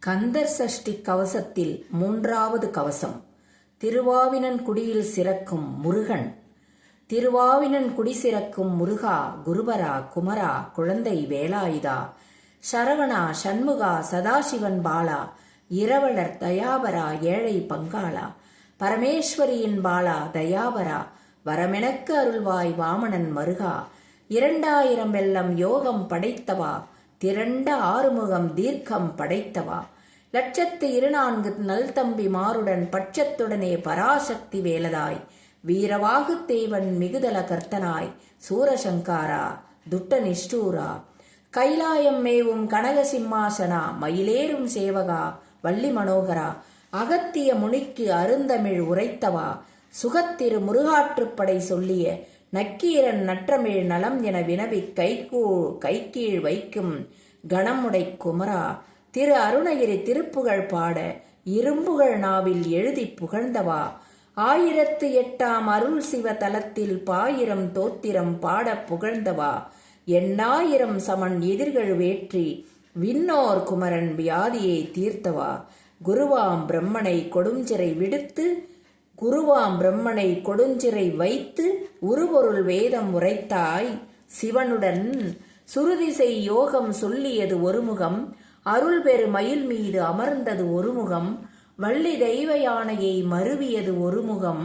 கந்தர் சஷ்டி கவசத்தில் மூன்றாவது கவசம். திருவாவினன்குடியில் சிறக்கும் முருகன். திருவாவினன் குடி சிறக்கும் முருகா குருபரா குமரா குழந்தை வேலாயுதா. சரவணா சண்முகா சதாசிவன் பாலா. இரவலர் தயாபரா ஏழை பங்காளா. பரமேஸ்வரியின் பாலா தயாபரா வரமெனக்கு அருள்வாய் வாமணன் மருகா. இரண்டாயிரம் வெல்லம் யோகம் படைத்தவா. திரண்ட ஆறுமுகம் தீர்க்கம் படைத்தவா? லட்சத்து இருநான்கு நல்தம்பி மாருடன் பட்சத்துடனே பராசக்தி வேலதாய். வீரவாகு தேவன் மிகுதல கர்த்தனாய். சூரசங்காரா துட்ட நிஷ்டூரா கைலாயம் மேவும் கனக சிம்மாசனா மயிலேறும் சேவகா வள்ளி மனோகரா. அகத்திய முனிக்கு அருந்தமிழ் உரைத்தவா? சுகத்திரு முருகாற்றுப்படை சொல்லிய நக்கீரன் நற்றமிழ் நலம் என வினவி கைகூ கைகீழ் வைக்கும் கணமுடை குமரா. திரு அருணகிரி திருப்புகழ் பாட இரும்புகள் நாவில் எழுதி புகழ்ந்தவா. ஆயிரத்து எட்டாம் அருள் சிவ தலத்தில் பாயிரம் தோத்திரம் பாட புகழ்ந்தவா. எண்ணாயிரம் சமன் எதிர்கள் வேற்றி விண்ணோர் குமரன் வியாதியை தீர்த்தவா. குருவாம் பிரம்மனை கொடுஞ்சிறை விடுத்து குருவாம் பிரம்மனை கொடுஞ்சிறை வைத்து உருபொருள் வேதம் உரைத்தாய். சிவனுடன் சுருதிசை யோகம் சொல்லியது ஒருமுகம் அருள் பெரு மயில் மீது அமர்ந்தது ஒருமுகம் வள்ளி தெய்வ யானையை மருவியது ஒருமுகம்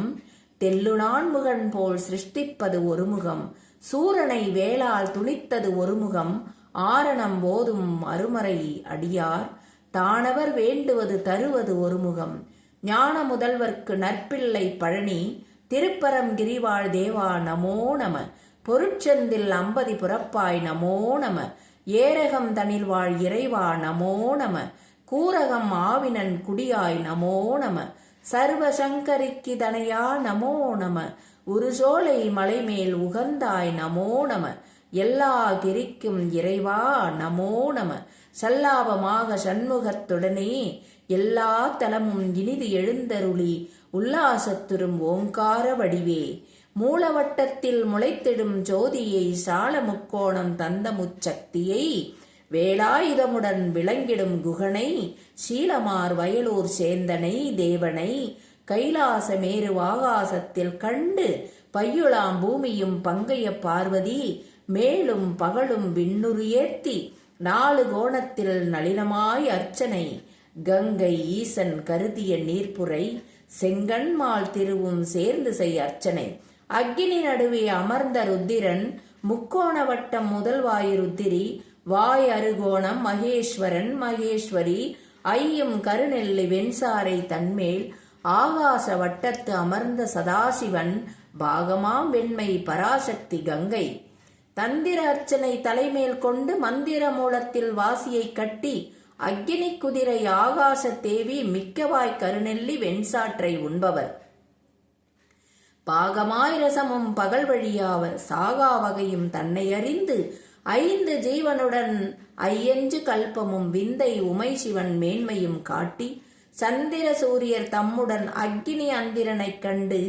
தெல்லுநான்முகன் போல் சிருஷ்டிப்பது ஒருமுகம் சூரனை வேளால் துணித்தது ஒருமுகம் ஆரணம் போதும் அருமறை அடியார் தானவர் வேண்டுவது தருவது ஒருமுகம். ஞான முதல்வர்க்கு நற்பிள்ளை பழனி திருப்பரம் கிரிவாழ் தேவா நமோ நம. பொருட்செந்தில் அம்பதி புறப்பாய் நமோ நம. ஏரகம் தனில்வாழ் இறைவா நமோ நம. கூரகம் ஆவினன் குடியாய் நமோ நம. சர்வ சங்கரிக்கு தனையா நமோ நம. உருசோலை மலைமேல் உகந்தாய் நமோ நம. எல்லா கிரிக்கும் இறைவா நமோ நம. சல்லாபமாக சண்முகத்துடனே எல்லா தலமும் இனிது எழுந்தருளி உல்லாசத்துரும் ஓங்கார வடிவே. மூலவட்டத்தில் முளைத்திடும் ஜோதியை சால முக்கோணம் தந்த முச்சக்தியை வேலாயுதமுடன் விளங்கிடும் குகனை சீலமார் வயலூர் சேந்தனை தேவனை கைலாச மேரு ஆகாசத்தில் கண்டு பையுளாம் பூமியும் பங்கைய பார்வதி மேலும் பகலும் விண்ணுரியேத்தி நாலு கோணத்தில் நளினமாய் அர்ச்சனை கங்கை ஈசன் கருதிய நீர்ப்புரை செங்கண்மால் திருவும் சேர்ந்து செய் அர்ச்சனை. அக்கினி நடுவே அமர்ந்த ருத்திரன் முக்கோண வட்டம் முதல்வாயு ருத்திரி வாய் அருகோணம் மகேஸ்வரன் மகேஸ்வரி ஐயும் கருநெல்லி வெண்சாரை தன்மேல் ஆகாச வட்டத்து அமர்ந்த சதாசிவன் பாகமாம் வெண்மை பராசக்தி கங்கை. தந்திர அர்ச்சனை தலைமேல் கொண்டு மந்திர மூலத்தில் வாசியை கட்டி அக்கினி குதிரை ஆகாச தேவி மிக்கவாய் கருநெல்லி வெண்சாற்றை உண்பவர். பாகமாய் ரசமும் பகல் வழியாவர் சாகா வகையும் தன்னை அறிந்து ஐந்து ஜீவனுடன் ஐயஞ்சு கல்பமும் விந்தை உமை சிவன் மேன்மையும் காட்டி சந்திர சூரியர் தம்முடன் அக்கினி அந்திரனைக் கண்டு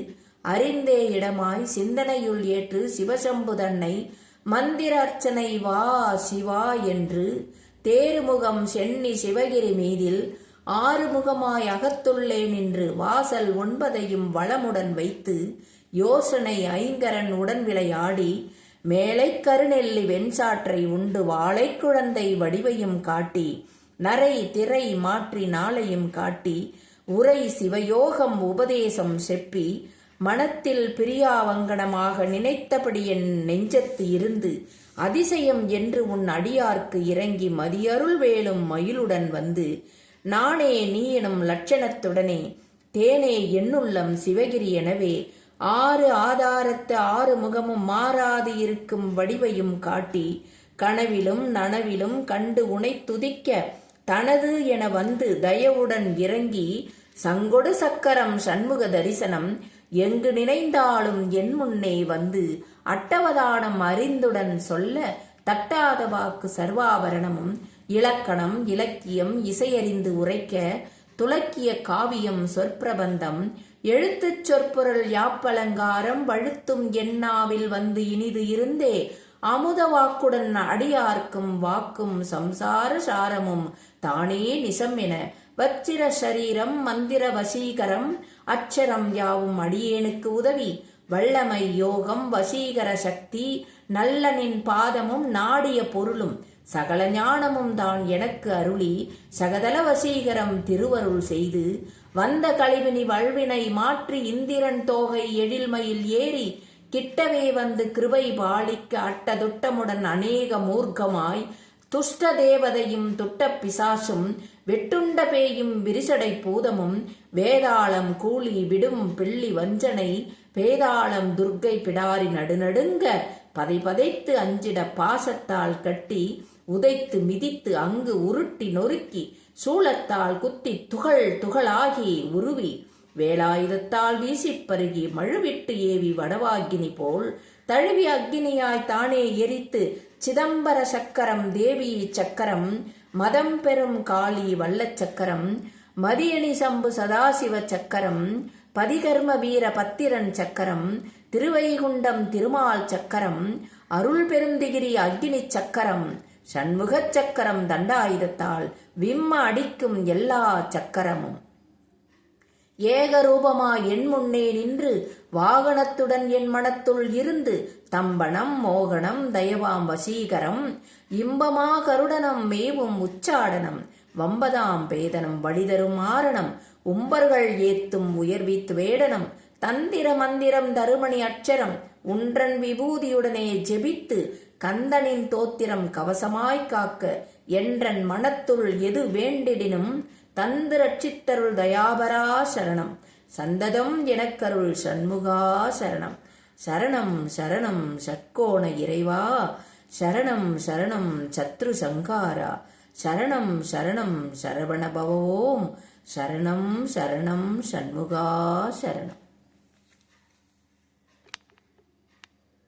அறிந்தே இடமாய் சிந்தனையுள் ஏற்று சிவசம்பு தன்னை மந்திர அர்ச்சனை வா சிவா என்று தேருமுகம் சென்னி சிவகிரி மீதில் ஆறுமுகமாய் அகத்துள்ளே நின்று வாசல் ஒன்பதையும் வளமுடன் வைத்து யோசனை ஐங்கரன் உடன் விளையாடி மேலை கருநெல்லி வெண்சாற்றை உண்டு வாழை குழந்தை வடிவையும் காட்டி நரை திரை மாற்றி நாளையும் காட்டி உரை சிவயோகம் உபதேசம் செப்பி மனத்தில் பிரியாவங்கனமாக நினைத்தபடி என் நெஞ்சத்து இருந்து அதிசயம் என்று உன் அடியார்க்கு இறங்கி மதியருள் வேலும் மயிலுடன் வந்து நானே நீ எனும் லட்சணத்துடனே தேனே என்னுள்ளம் சிவகிரி எனவே ஆறு ஆதாரத்து ஆறு முகமும் மாறாது இருக்கும் வடிவையும் காட்டி கனவிலும் நனவிலும் கண்டு உனை துதிக்க தனது என வந்து தயவுடன் இறங்கி சங்கொடு சக்கரம் சண்முக தரிசனம் எங்கு நினைந்தாலும் என் முன்னே வந்து அட்டவதானம் அறிந்துடன் சொல்ல தட்டாத வாக்கு சர்வாபரணமும் இலக்கணம் இலக்கியம் இசையறிந்து உரைக்க துலக்கிய காவியம் சொற்பிரபந்தம் எழுத்துச் சொற்பொருள் யாப்பலங்காரம் வழுத்தும் எண்ணாவில் வந்து இனிது இருந்தே அமுத வாக்குடன் அடியார்க்கும் வாக்கும் சம்சார சாரமும் தானே நிசம் என வச்சிர சரீரம் மந்திர வசீகரம் அச்சரம் யாவும் அடியேனுக்கு உதவி. வல்லமை யோகம் வசீகர சக்தி. நல்லனின் பாதமும் நாடிய பொருளும். சகல ஞானமும் தான் எனக்கு அருளி. சகதல வசீகரம் திருவருள் செய்து. வந்த கழிவினி வல்வினை மாற்றி இந்திரன் தோகை எழில்மையில் ஏறி. கிட்டவே வந்து கிருபை பாலிக்க அட்டதுட்டமுடன் அநேக மூர்க்கமாய். துஷ்ட தேவதையும் துட்ட பிசாசும் வெட்டுண்ட பேயும் விரிசடை பூதமும் வேதாளம் கூலி விடும் பிள்ளி வஞ்சனை பேதாளம் துர்க்கை பிடாரி நடுநடுங்க பதை பதைத்து அஞ்சிட பாசத்தால் கட்டி உதைத்து மிதித்து அங்கு உருட்டி நொறுக்கி சூளத்தால் குத்தி துகள் துகளாகி உருவி வேலாயுதத்தால் வீசிப் பருகி மழுவிட்டு ஏவி வடவாகினி போல் தழுவி அக்னியாய் தானே எரித்து சிதம்பர சக்கரம் தேவி சக்கரம் மதம் பெறும் காளி வல்லச் சக்கரம் மதியணி சம்பு சதாசிவ சக்கரம் பதிகர்ம வீர பத்திரன் சக்கரம் திருவைகுண்டம் திருமால் சக்கரம் அருள் பெருந்திகிரி அக்னி சக்கரம் சண்முகச் சக்கரம் தண்டாயுதத்தால் விம்ம அடிக்கும் எல்லா சக்கரமும். ஏகரூபமா என் முன்னே நின்று வாகனத்துடன் என் மனத்துள் இருந்து தம்பனம் மோகனம் தயவாம் வசீகரம் இன்பமா கருடனம் மேவும் உச்சாடனம் வம்பதாம் பேதனம் வழிதரும் ஆரணம் உம்பர்கள் ஏத்தும் உயர்வித்து வேடனம் தந்திர மந்திரம் தருமணி அச்சரம் உன்றன் விபூதியுடனே ஜெபித்து கந்தனின் தோத்திரம் கவசமாய்க் காக்க என்றன் மனத்துள் எது வேண்டிடினும் தந்து ரட்சித்தருள் தயாபரா சரணம் சந்ததம் எனக்கருள் சண்முகா சரணம். சரணம் சரணம் சட்கோண இறைவா. சரணம் சரணம் சத்ரு சங்காரா சரணம் சரணம் சரவண பவோம் சரணம் சரணம் சண்முகா சரணம்.